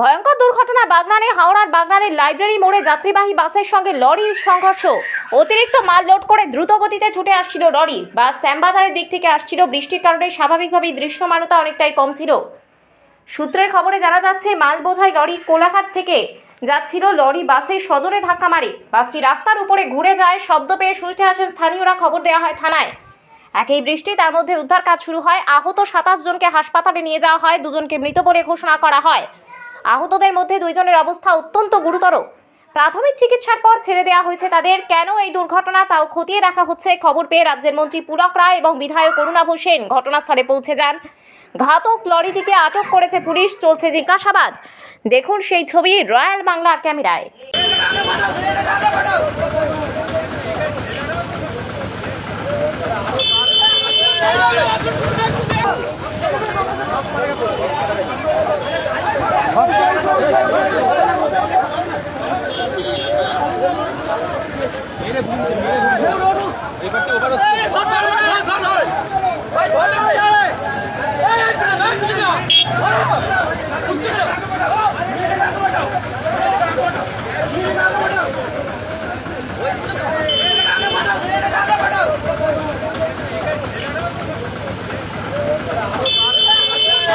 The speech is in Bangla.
ভয়ঙ্কর দুর্ঘটনা বাগনানে, হাওড়ার বাগনানের লাইব্রেরি মোড়ে যাত্রীবাহী বাসের সঙ্গে লরির সংঘর্ষ। অতিরিক্ত মাল লোড করে দ্রুত গতিতে ছুটে আসছিল লরি। বাস শ্যামবাজারের দিক থেকে আসছিল। বৃষ্টির কারণে স্বাভাবিকভাবেই দৃশ্যমানতা অনেকটাই কম ছিল। সূত্রের খবরে জানা যাচ্ছে, মাল বোঝাই লরি কোলাঘাট থেকে যাচ্ছিল। লরি বাসের সজোরে ধাক্কা মারে। বাসটি রাস্তার উপরে ঘুরে যায়, শব্দ পেয়ে ছুটে আসেন স্থানীয়রা। খবর দেওয়া হয় থানায়। একই বৃষ্টি, তার মধ্যে উদ্ধার কাজ শুরু হয়। আহত সাতাশ জনকে হাসপাতালে নিয়ে যাওয়া হয়। দুজনকে মৃত বলে ঘোষণা করা হয়। আহতদের মধ্যে দুইজনের অবস্থা অত্যন্ত গুরুতর। প্রাথমিক চিকিৎসার পর ছেড়ে দেওয়া হয়েছে তাদের। কেন এই দুর্ঘটনা তাও খতিয়ে দেখা হচ্ছে। খবর পেয়ে রাজ্যের মন্ত্রী পুলক রায় এবং বিধায়ক অরুণাভ সেন ঘটনাস্থলে পৌঁছে যান। ঘাতক লরিটিকে আটক করেছে পুলিশ। চলছে জিজ্ঞাসাবাদ। দেখুন সেই ছবি রয়্যাল বাংলার ক্যামেরায়। ধর ধর ধর